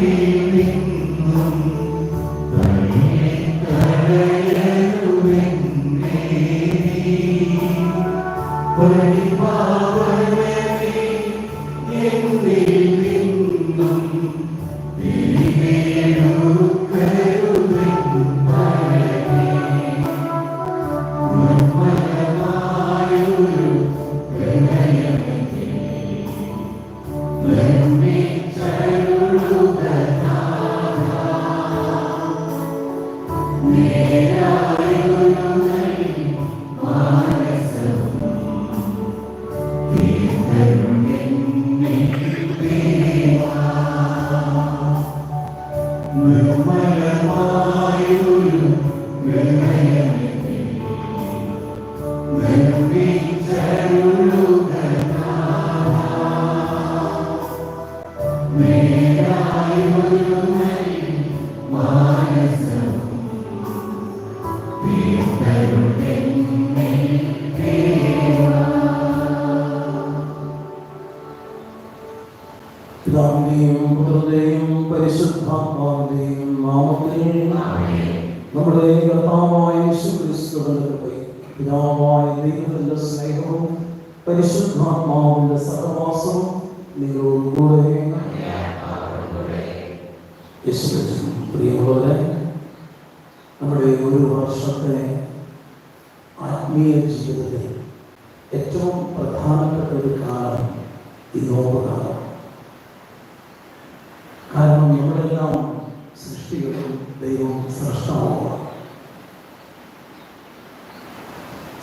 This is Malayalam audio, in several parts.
be. പിതാവിന്റെയും നമ്മുടെ കർത്താവായ പിതാവായ ദൈവത്തിന്റെ സ്നേഹവും പരിശുദ്ധാത്മാവിന്റെ സഹവാസവും നമ്മുടെ ഒരു വർഷത്തെ ആത്മീയ ഏറ്റവും പ്രധാനപ്പെട്ട ഒരു കാലം ഈ നോമ്പുകാലം കാരണം നമ്മളെല്ലാം സൃഷ്ടികളും ദൈവം സൃഷ്ടാവുമാണ്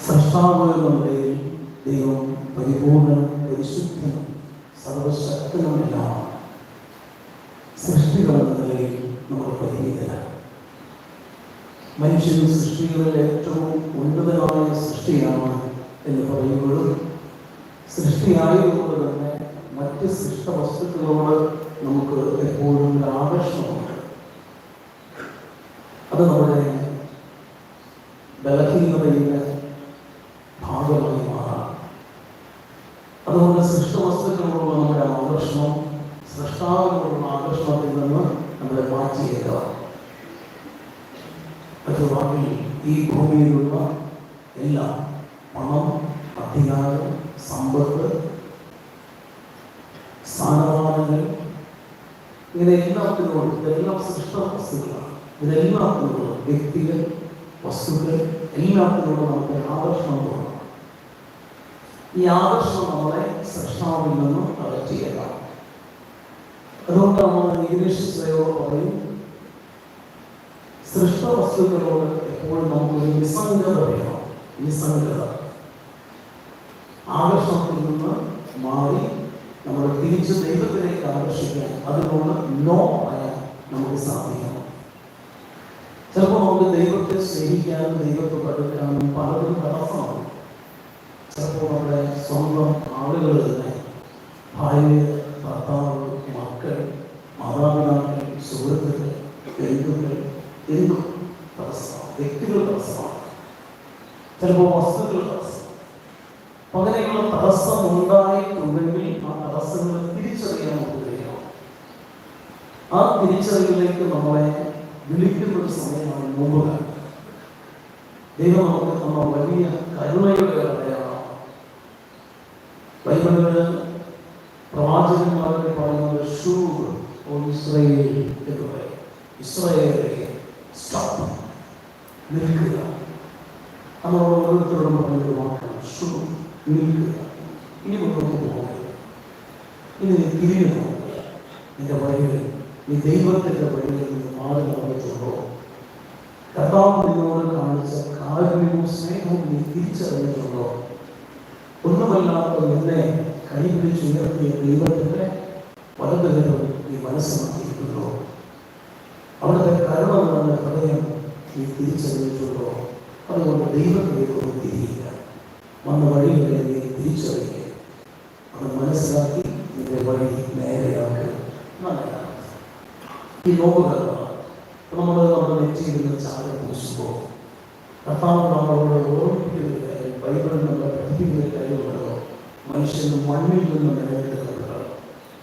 സൃഷ്ടാവ് എന്ന ദൈവം പരിപൂർണനും പരിശുദ്ധനും സർവശക്തനുമെല്ലാം സൃഷ്ടികൾ എന്ന നിലയിൽ നമ്മൾ പരിമിതരാണ്. മനുഷ്യൻ സൃഷ്ടികളിൽ ഏറ്റവും ഉന്നതമായ സൃഷ്ടിയാണ് എന്ന് പറയുമ്പോഴും സൃഷ്ടിയായതുകൊണ്ട് തന്നെ മറ്റ് സൃഷ്ട വസ്തുക്കളോട് നമുക്ക് എപ്പോഴും ഒരു ആകർഷണമുണ്ട് അത് നമ്മുടെ ബലഹീനതയുടെ ഭാഗമായി മാറാം. അതുകൊണ്ട് സൃഷ്ടവസ്തുക്കളോടുള്ള നമ്മുടെ ആകർഷണം സൃഷ്ടാവിനോടുള്ള ആകർഷണത്തിൽ നിന്ന് നമ്മളെ മാറ്റിയേക്കുക അതുവാക്കി ഈ ഭൂമിയിലുള്ള എല്ലാം പണം അധികാരം സമ്പത്ത് സ്ഥാനമാനങ്ങൾ ഇങ്ങനെ എല്ലാത്തിനോടും ഇതെല്ലാം സൃഷ്ട വസ്തുക്കളാണ്. ഇതിനെല്ലാത്തിനോടും വ്യക്തികൾ വസ്തുക്കൾ എല്ലാത്തിനോടും നമുക്ക് ആകർഷണം തോന്നണം ഈ ആകർഷണം നമ്മളെ സൃഷ്ടാവിൽ നിന്നും അകറ്റിയേക്കാം അതുകൊണ്ട് നമ്മൾ ഇംഗ്ലീഷ് ശ്രയോട് പറയും സൃഷ്ട വസ്തുക്കളോട് എപ്പോഴും നമുക്കൊരു നിസ്സംഗത വേണം. നിസ്സംഗത. ആകർഷണത്തിൽ നിന്ന് മാറി നമ്മൾ തിരിച്ച് ദൈവത്തിലേക്ക് ആകർഷിക്കാൻ അതിനുള്ള നോ പറയാൻ നമുക്ക് സാധിക്കണം ചിലപ്പോൾ നമുക്ക് ദൈവത്തെ സ്നേഹിക്കാനും ദൈവത്തെ പഠിക്കാനും പലതും തടസ്സമാണ് ചിലപ്പോൾ നമ്മുടെ സ്വന്തം ആളുകൾ തന്നെ ഭാര്യ ഭർത്താവ് മക്കൾ മാതാപിതാക്കൾ സുഹൃത്തുക്കൾ ബന്ധുക്കൾ എന്തും തടസ്സമാണ് വ്യക്തികൾ തടസ്സമാണ് ചിലപ്പോൾ വസ്തുക്കൾ തടസ്സം അപ്പൊ അങ്ങനെയുള്ള തടസ്സം ഉണ്ടായിട്ടുണ്ടെങ്കിൽ ആ തടസ്സങ്ങൾ തിരിച്ചറിയാൻ നമുക്ക് കഴിയണം ആ തിരിച്ചറിവിലേക്ക് നമ്മളെ വിളിക്കുന്ന ഒരു സമയമാണ് നോമ്പുകാലം ദൈവം നമുക്ക് തന്ന വലിയ കരുണയുടെ അടയാളം. ബൈബിളിൽ പ്രവാചകന്മാരെ പറയുന്നത് ഷൂർ ഇസ്രയേൽ എന്ന് പറയും. ഇസ്രയേലെ സ്റ്റോപ്പ് നിൽക്കുക. നമ്മൾ ഓരോരുത്തരോടും പറഞ്ഞൊരു വാക്കാണ് ഷൂ നിൽക്കുക. ഇനി മുന്നോട്ട് പോകുക ഇനി തിരിഞ്ഞു പോകുക നിന്റെ വഴികൾ നീ ദൈവത്തിന്റെ വഴികളിൽ നിന്ന് മാറി നടന്നിട്ടുണ്ടോ കർത്താവ് നിന്നോട് കാണിച്ച കാരുണ്യവും സ്നേഹവും നീ തിരിച്ചറിഞ്ഞിട്ടുണ്ടോ ഒന്നുമല്ലാത്ത നിന്നെ കൈപിടിച്ചുയർത്തിയ ദൈവത്തിന്റെ വലതുകരം നീ മനസ്സിലാക്കിയിട്ടുണ്ടോ അവിടുത്തെ കരുണ നിറഞ്ഞ ഹൃദയം നീ തിരിച്ചറിഞ്ഞിട്ടുണ്ടോ അതുകൊണ്ട് ദൈവത്തിലേക്ക് ഒന്ന് തിരിയുക വന്ന വഴികളെ നീ തിരിച്ചറിയുക അത് മനസ്സിലാക്കി നിന്റെ വഴി നേരെയാക്കുക നല്ലതാണ് ഈ നോക്കുകയാണ് നമ്മൾ നമ്മുടെ നെറ്റിയിൽ നിന്ന് ചാരം പൂശുമ്പോൾ കർത്താവ് നമ്മളോട് ഓർമ്മിപ്പിക്കുന്ന കാര്യം ബൈബിളിൽ നമ്മളെ പഠിപ്പിക്കുന്ന മനുഷ്യന് മണ്ണിൽ നിന്ന് നിലനിൽക്കുന്നത്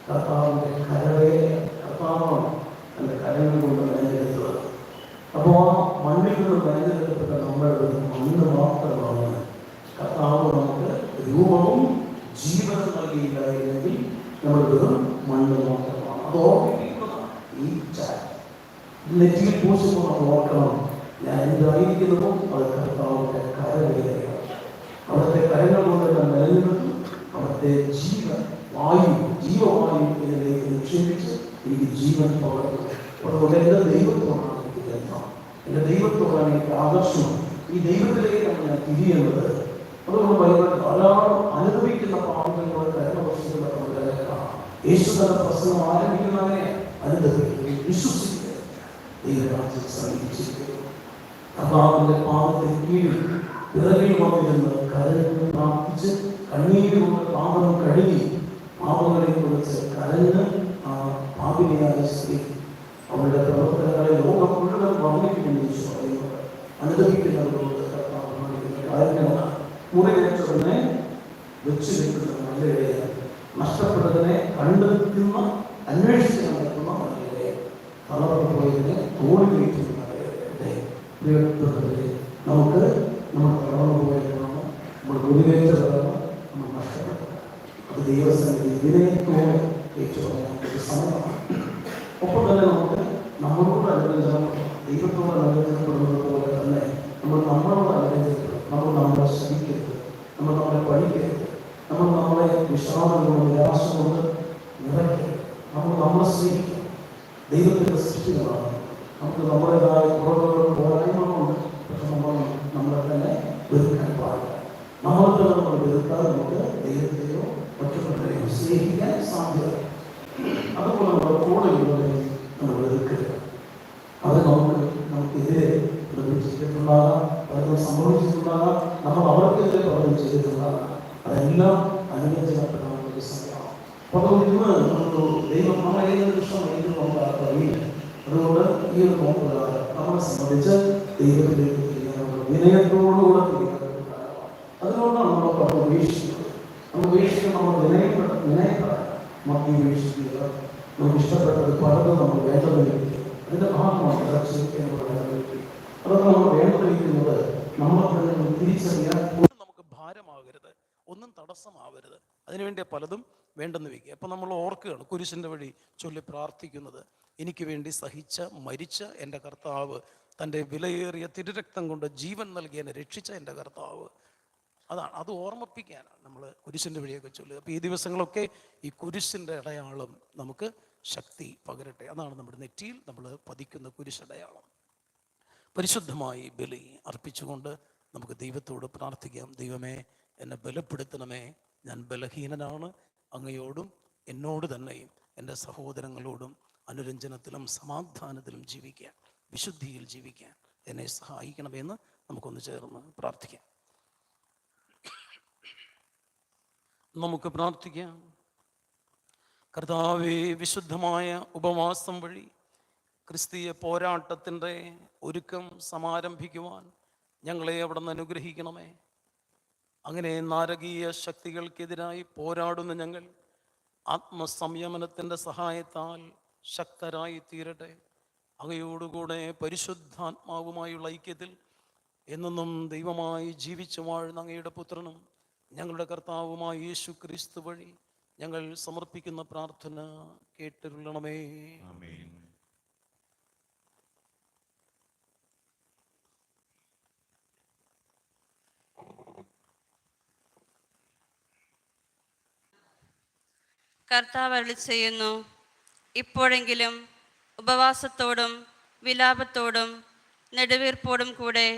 കർത്താവിന്റെ കരവേ കർത്താവ് കർത്താവാണ് തന്റെ കരങ്ങൾ കൊണ്ട് വേദനെടുത്തത് അപ്പോൾ ആ മണ്ണിൽ നിന്ന് വേദനെടുക്കപ്പെട്ട നെറ്റിയിൽ പൂശുമ്പോൾ നമ്മൾ ഓർക്കണം. ഞാൻ എന്തായിരിക്കുന്നു അത് കർത്താവിന്റെ കരവേദനയാണ് അവിടുത്തെ കരങ്ങൾ കൊണ്ട് ഞാൻ നിലനിർത്തും അവിടുത്തെ ജീവൻ വായു ജീവവായു എന്നിലേക്ക് നിക്ഷേപിച്ച് എനിക്ക് ജീവൻ പകർന്നു. അതുകൊണ്ട് എന്റെ ദൈവത്തോടാണ് എനിക്ക് ബന്ധം എന്റെ ദൈവത്തോടാണ് എനിക്ക് ആകർഷണം ഈ ദൈവത്തിലേക്കാണ് ഞാൻ തിരിയുന്നത് അതുകൊണ്ട് ബൈബിൾ ധാരാളം അനുഭവിക്കുന്ന പാപങ്ങളുടെ കരണവസ്തുക്കളെ യേശു തന്റെ പ്രശ്നം ആരംഭിക്കുന്നവരെ അനുഭവിക്കുകയും വിശ്വസിക്കുകയും ദൈവരാജ്യം സമീപിച്ചിരിക്കുന്നു കർത്താവിന്റെ പാദത്തിന് കീഴിൽ പിറകിൽ വന്നിരുന്ന് കരഞ്ഞ് പ്രാർത്ഥിച്ച് കണ്ണീര് കൊണ്ട് പാപം കഴുകി പാപങ്ങളെ കുറിച്ച് കരഞ്ഞ് ആ പാപിനിയായ സ്ത്രീ അവളുടെ പ്രവർത്തനങ്ങളെ ലോകം മുഴുവൻ വർണ്ണിക്കുമെന്ന് ഈശോ പറയുന്നത് അനുദപിക്കുന്നവരോട് കർത്താവ് കാണിക്കുന്ന കാര്യങ്ങളാണ് മുറിവേറ്റതിനെ വെച്ച് വെക്കുന്ന മലയുടെ നഷ്ടപ്പെട്ടതിനെ കണ്ടെത്തുന്ന അന്വേഷിച്ച് നടക്കുന്ന മലയുടെ തളർന്നു പോയതിനെ മലയുടെ പ്രിയപ്പെട്ടവരെ നമുക്ക് നമ്മൾ തളർന്നു പോയതാണ് നമ്മൾ മുറിവേറ്റതാണ് നമ്മൾ നഷ്ടപ്പെട്ടത് അത് ദൈവസന്നിധി വിനയത്തോടെ ഏറ്റുപറയാൻ ഒരു സമയമാണ് ഒപ്പം ദൈവത്തോട് അനുബന്ധപ്പെടുന്നത് പോലെ തന്നെ നമ്മൾ നമ്മളോട് നമ്മൾ നമ്മളെ ശ്രമിക്കരുത് നമ്മൾ നമ്മളെ പഠിക്കരുത്. നമ്മൾ നമ്മളെ വിഷാദം കൊണ്ട് നിരാശ കൊണ്ട് നിറയ്ക്കരുത്. നമ്മൾ നമ്മളെ സ്നേഹിക്കും ദൈവത്തിന്റെ സൃഷ്ടികളാണ് നമുക്ക് നമ്മുടേതായ കുറവുകളും പോരായ്മകളുണ്ട് പക്ഷെ നമ്മൾ നമ്മളെ തന്നെ വെറുക്കാൻ പാടില്ല. നമ്മളെ തന്നെ നമ്മൾ വെറുക്കാതെ നമുക്ക് ദൈവത്തെയോ മറ്റുള്ളവരെയോ സ്നേഹിക്കാൻ സാധ്യത. അതുപോലെ നമ്മുടെ കൂടെ ഉള്ളവരെ നമ്മൾ വെറുക്കരുത്. അത് നമുക്ക് നമുക്കെതിരെ പ്രവർത്തിച്ചിട്ടുണ്ടാകാം. പലതും സംഭവിച്ചിട്ടുണ്ടാകാം നമ്മൾ അവർക്കെതിരെ പലതും ചെയ്തിട്ടുണ്ടാകാം അതെല്ലാം അനുരഞ്ജനപ്പെടാൻ ഒരു സമയമാണ് അപ്പോൾ ഇന്ന് ദൈവം നമ്മളെ ഏതൊരു നിമിഷം ഏത് നമുക്ക് അറിയില്ല. അതുകൊണ്ട് ഈ ഒരു നോക്കുകാലം നമ്മളെ സംബന്ധിച്ച് ദൈവത്തിലേക്ക് വിനയത്തോടുകൂടെ അതുകൊണ്ടാണ് നമ്മൾ ഉപേക്ഷിക്കുന്നത് നമ്മൾ ഉപേക്ഷിക്കാൻ നമ്മൾ വിനയപ്പെട്ട വിനയപ്പെടാം മദ്യം ഉപേക്ഷിക്കുക നമുക്ക് ഇഷ്ടപ്പെട്ടത് പലതും നമ്മൾ വേണ്ടതിരിക്കുക അതിന്റെ ഭാഗമാണ് രക്ഷയിക്കാനുള്ള വേണ്ടതിരിക്കുക അതൊക്കെ നമ്മൾ വേണ്ടതിരിക്കുന്നത് നമ്മളെ തിരിച്ചറിയാൻ ഭാരമാകരുത്. ഒന്നും തടസ്സമാവരുത്. അതിനുവേണ്ടി പലതും വേണ്ടെന്ന് വയ്ക്കുക. അപ്പം നമ്മൾ ഓർക്കുകയാണ് കുരിശിന്റെ വഴി ചൊല്ലി പ്രാർത്ഥിക്കുന്നത്. എനിക്ക് വേണ്ടി സഹിച്ച മരിച്ച എന്റെ കർത്താവ് തന്റെ വിലയേറിയ തിരുരക്തം കൊണ്ട് ജീവൻ നൽകി എന്നെ രക്ഷിച്ച എന്റെ കർത്താവ്. അതാണ് അത് ഓർമ്മിപ്പിക്കാനാണ് നമ്മൾ കുരിശിന്റെ വഴിയൊക്കെ ചൊല്ലുക. അപ്പോൾ ഈ ദിവസങ്ങളൊക്കെ ഈ കുരിശിന്റെ അടയാളം നമുക്ക് ശക്തി പകരട്ടെ. അതാണ് നമ്മുടെ നെറ്റിയിൽ നമ്മൾ പതിക്കുന്ന കുരിശടയാളം പരിശുദ്ധമായി ബലി അർപ്പിച്ചുകൊണ്ട് നമുക്ക് ദൈവത്തോട് പ്രാർത്ഥിക്കാം. ദൈവമേ എന്നെ ബലപ്പെടുത്തണമേ. ഞാൻ ബലഹീനനാണ്. അങ്ങയോടും എന്നോട് തന്നെയും എന്റെ സഹോദരങ്ങളോടും അനുരഞ്ജനത്തിലും സമാധാനത്തിലും ജീവിക്കാൻ വിശുദ്ധിയിൽ ജീവിക്കാൻ എന്നെ സഹായിക്കണമെന്ന് നമുക്കൊന്ന് ചേർന്ന് പ്രാർത്ഥിക്കാം. നമുക്ക് പ്രാർത്ഥിക്കാം. കർത്താവെ വിശുദ്ധമായ ഉപവാസം വഴി ക്രിസ്തീയ പോരാട്ടത്തിന്റെ ഒരുക്കം സമാരംഭിക്കുവാൻ ഞങ്ങളെ അവിടെ നിന്ന് അനുഗ്രഹിക്കണമേ. അങ്ങനെ നാരകീയ ശക്തികൾക്കെതിരായി പോരാടുന്ന ഞങ്ങൾ ആത്മസംയമനത്തിന്റെ സഹായത്താൽ ശക്തരായി തീരട്ടെ അങ്ങയോടുകൂടെ പരിശുദ്ധാത്മാവുമായുള്ള ഐക്യത്തിൽ എന്നെന്നും ദൈവമായി ജീവിച്ചു വാഴുന്ന അങ്ങയുടെ പുത്രനും ഞങ്ങളുടെ കർത്താവുമായ യേശു ക്രിസ്തു വഴി ഞങ്ങൾ സമർപ്പിക്കുന്ന പ്രാർത്ഥന കേട്ടിരുള്ളണമേ കർത്താവ് ചെയ്യുന്നു. ഇപ്പോഴെങ്കിലും ഉപവാസത്തോടും വിലാപത്തോടും നെടുവീർപ്പോടും കൂടെ